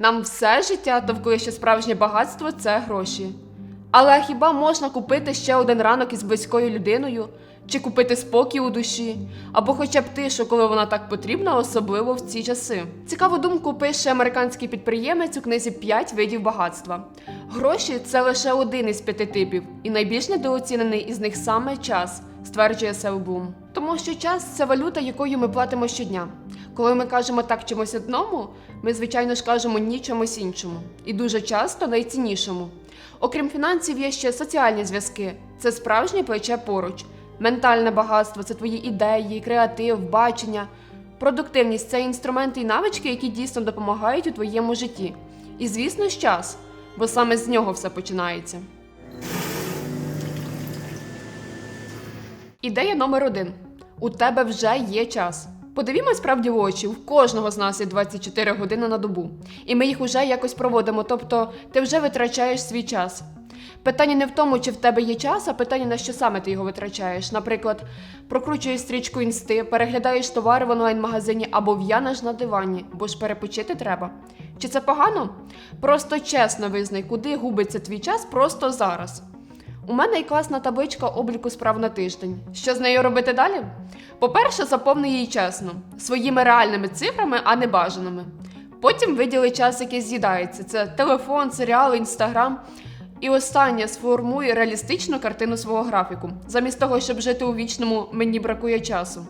Нам все життя товкує, що справжнє багатство це гроші. Але хіба можна купити ще один ранок із близькою людиною, чи купити спокій у душі, або хоча б тишу, коли вона так потрібна, особливо в ці часи? Цікаву думку пише американський підприємець у книзі «5 видів багатства. Гроші це лише один із п'яти типів, і найбільш недооцінений із них саме час, стверджує Сел Блум. Тому що час це валюта, якою ми платимо щодня. Коли ми кажемо так чомусь одному, ми звичайно ж кажемо ні чомусь іншому, і дуже часто найціннішому. Окрім фінансів, є ще соціальні зв'язки. Це справжнє плече поруч. Ментальне багатство це твої ідеї, креатив, бачення. Продуктивність це інструменти і навички, які дійсно допомагають у твоєму житті. І, звісно, ж час, бо саме з нього все починається. Ідея номер один: у тебе вже є час. Подивімось справді в очі, у кожного з нас є 24 години на добу, і ми їх уже якось проводимо, тобто ти вже витрачаєш свій час. Питання не в тому, чи в тебе є час, а питання на що саме ти його витрачаєш. Наприклад, прокручуєш стрічку інсти, переглядаєш товари в онлайн-магазині або в'янеш на дивані, бо ж перепочити треба. Чи це погано? Просто чесно визнай, куди губиться твій час просто зараз. У мене є класна табличка обліку справ на тиждень. Що з нею робити далі? По-перше, заповни її чесно, своїми реальними цифрами, а не бажаними. Потім виділи час, який з'їдається: це телефон, серіали, інстаграм. І останнє сформуй реалістичну картину свого графіку, замість того, щоб жити у вічному мені бракує часу.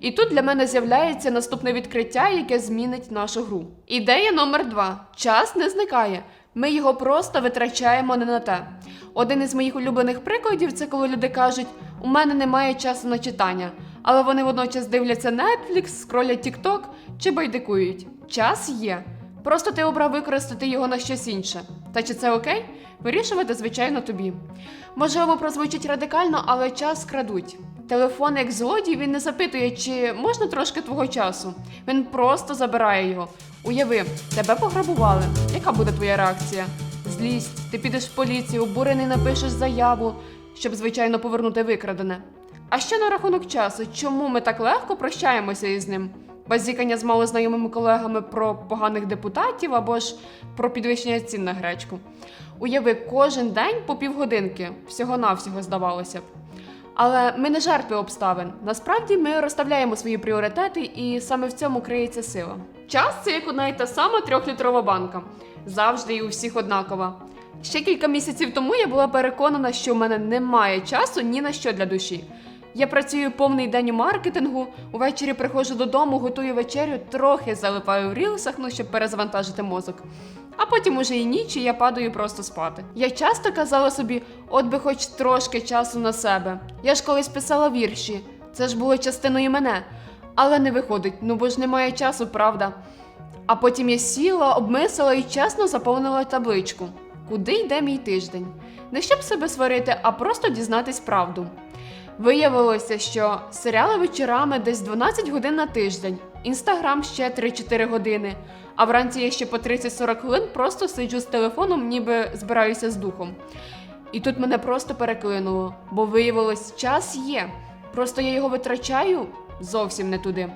І тут для мене з'являється наступне відкриття, яке змінить нашу гру. Ідея номер два: час не зникає. Ми його просто витрачаємо не на те. Один із моїх улюблених прикладів це коли люди кажуть: у мене немає часу на читання, але вони водночас дивляться Netflix, скролять TikTok чи байдикують. Час є. Просто ти обрав використати його на щось інше. Та чи це окей? Вирішувати, звичайно, тобі. Можливо, прозвучить радикально, але час крадуть. Телефон, як злодій, він не запитує, чи можна трошки твого часу. Він просто забирає його. Уяви, тебе пограбували. Яка буде твоя реакція? Злість, ти підеш в поліцію, обурений напишеш заяву, щоб, звичайно, повернути викрадене. А що на рахунок часу? Чому ми так легко прощаємося із ним? Базікання з малознайомими колегами про поганих депутатів або ж про підвищення цін на гречку. Уяви, кожен день по півгодинки, всього-навсього здавалося б. Але ми не жертви обставин. Насправді ми розставляємо свої пріоритети, і саме в цьому криється сила. Час це як одна й та сама трьохлітрова банка, завжди і у всіх однакова. Ще кілька місяців тому я була переконана, що в мене немає часу ні на що для душі. Я працюю повний день у маркетингу, увечері приходжу додому, готую вечерю, трохи залипаю в рілсах, ну щоб перезавантажити мозок. А потім уже і ніч, і я падаю просто спати. Я часто казала собі, от би хоч трошки часу на себе. Я ж колись писала вірші, це ж було частиною мене. Але не виходить, ну бо ж немає часу, правда. А потім я сіла, обмислила і чесно заповнила табличку. Куди йде мій тиждень? Не щоб себе сварити, а просто дізнатись правду. Виявилося, що серіали вечорами десь 12 годин на тиждень, інстаграм ще 3-4 години, а вранці я ще по 30-40 хвилин просто сиджу з телефоном, ніби збираюся з духом. І тут мене просто переклинуло, бо виявилось, час є. Просто я його витрачаю зовсім не туди.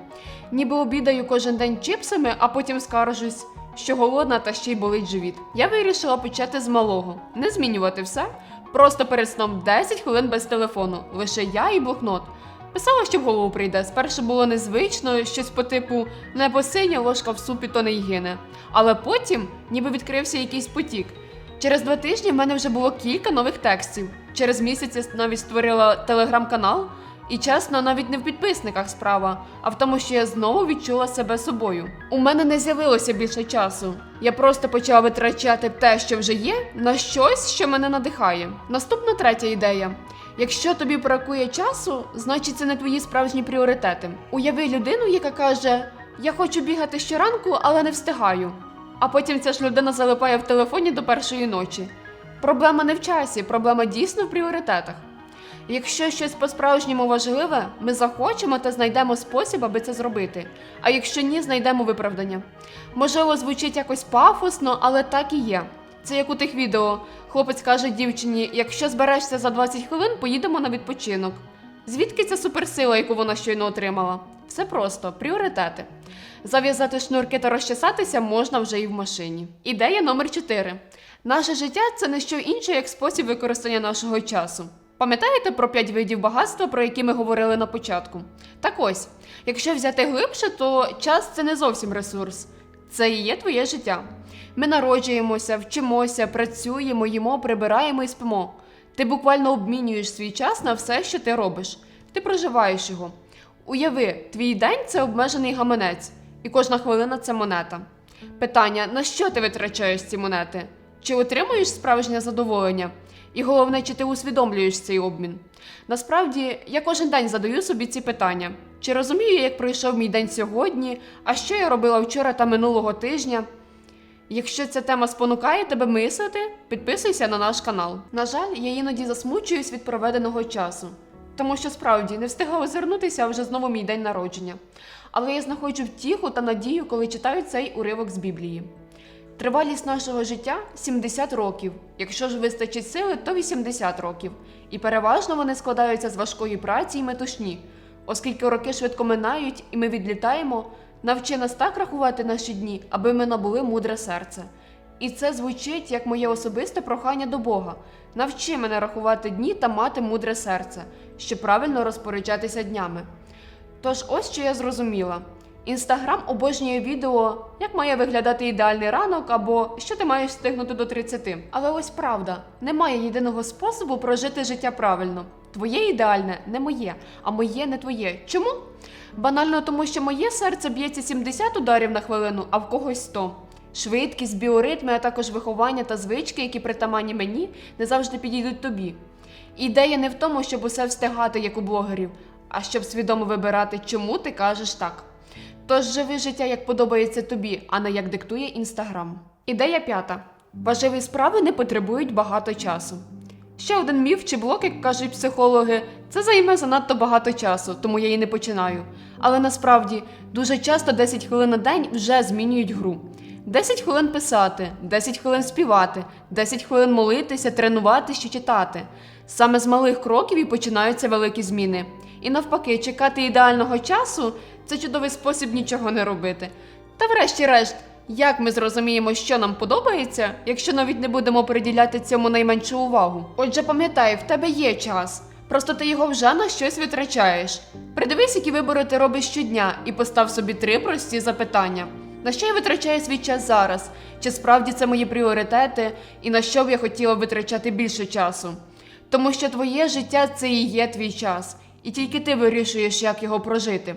Ніби обідаю кожен день чипсами, а потім скаржусь, що голодна та ще й болить живіт. Я вирішила почати з малого, не змінювати все. Просто перед сном 10 хвилин без телефону, лише я і блокнот. Писала, що в голову прийде. Спершу було незвично, щось по типу небо синє, ложка в супі, то не й гине. Але потім ніби відкрився якийсь потік. Через два тижні в мене вже було кілька нових текстів. Через місяць я навіть створила телеграм-канал. І чесно, навіть не в підписниках справа, а в тому, що я знову відчула себе собою. У мене не з'явилося більше часу. Я просто почала витрачати те, що вже є, на щось, що мене надихає. Наступна третя ідея. Якщо тобі бракує часу, значить це не твої справжні пріоритети. Уяви людину, яка каже: Я хочу бігати щоранку, але не встигаю. А потім ця ж людина залипає в телефоні до першої ночі. Проблема не в часі, проблема дійсно в пріоритетах. Якщо щось по-справжньому важливе, ми захочемо та знайдемо спосіб, аби це зробити. А якщо ні, знайдемо виправдання. Можливо, звучить якось пафосно, але так і є. Це як у тих відео. Хлопець каже дівчині: якщо зберешся за 20 хвилин, поїдемо на відпочинок. Звідки ця суперсила, яку вона щойно отримала? Все просто пріоритети. Зав'язати шнурки та розчесатися можна вже і в машині. Ідея номер 4. Наше життя це не що інше, як спосіб використання нашого часу. Пам'ятаєте про п'ять видів багатства, про які ми говорили на початку? Так ось, якщо взяти глибше, то час це не зовсім ресурс, це і є твоє життя. Ми народжуємося, вчимося, працюємо, їмо, прибираємо і спимо. Ти буквально обмінюєш свій час на все, що ти робиш. Ти проживаєш його. Уяви, твій день це обмежений гаманець, і кожна хвилина це монета. Питання: на що ти витрачаєш ці монети? Чи отримуєш справжнє задоволення? І головне, чи ти усвідомлюєш цей обмін? Насправді, я кожен день задаю собі ці питання: чи розумію, як пройшов мій день сьогодні, а що я робила вчора та минулого тижня? Якщо ця тема спонукає тебе мислити, підписуйся на наш канал. На жаль, я іноді засмучуюсь від проведеного часу, тому що справді не встигла озирнутися, вже знову мій день народження. Але я знаходжу втіху та надію, коли читаю цей уривок з Біблії. Тривалість нашого життя 70 років. Якщо ж вистачить сили, то 80 років. І переважно вони складаються з важкої праці і метушні, оскільки роки швидко минають і ми відлітаємо. Навчи нас так рахувати наші дні, аби ми набули мудре серце. І це звучить як моє особисте прохання до Бога. Навчи мене рахувати дні та мати мудре серце, щоб правильно розпоряджатися днями. Тож ось що я зрозуміла. Інстаграм обожнює відео, як має виглядати ідеальний ранок або що ти маєш встигнути до 30. Але ось правда, немає єдиного способу прожити життя правильно. Твоє ідеальне не моє, а моє не твоє. Чому? Банально тому, що моє серце б'ється 70 ударів на хвилину, а в когось 100. Швидкість, біоритми, а також виховання та звички, які притаманні мені, не завжди підійдуть тобі. Ідея не в тому, щоб усе встигати, як у блогерів, а щоб свідомо вибирати, чому ти кажеш так. Тож живи життя, як подобається тобі, а не як диктує інстаграм. Ідея п'ята: важливі справи не потребують багато часу. Ще один міф чи блок, як кажуть психологи, це займе занадто багато часу, тому я її не починаю. Але насправді дуже часто 10 хвилин на день вже змінюють гру. 10 хвилин писати, 10 хвилин співати, 10 хвилин молитися, тренувати чи читати. Саме з малих кроків і починаються великі зміни. І навпаки, чекати ідеального часу це чудовий спосіб нічого не робити. Та врешті-решт, як ми зрозуміємо, що нам подобається, якщо навіть не будемо приділяти цьому найменшу увагу? Отже, пам'ятай, в тебе є час. Просто ти його вже на щось витрачаєш. Придивись, які вибори ти робиш щодня, і постав собі три прості запитання: на що я витрачаю свій час зараз? Чи справді це мої пріоритети, і на що б я хотіла витрачати більше часу? Тому що твоє життя це і є твій час, і тільки ти вирішуєш, як його прожити.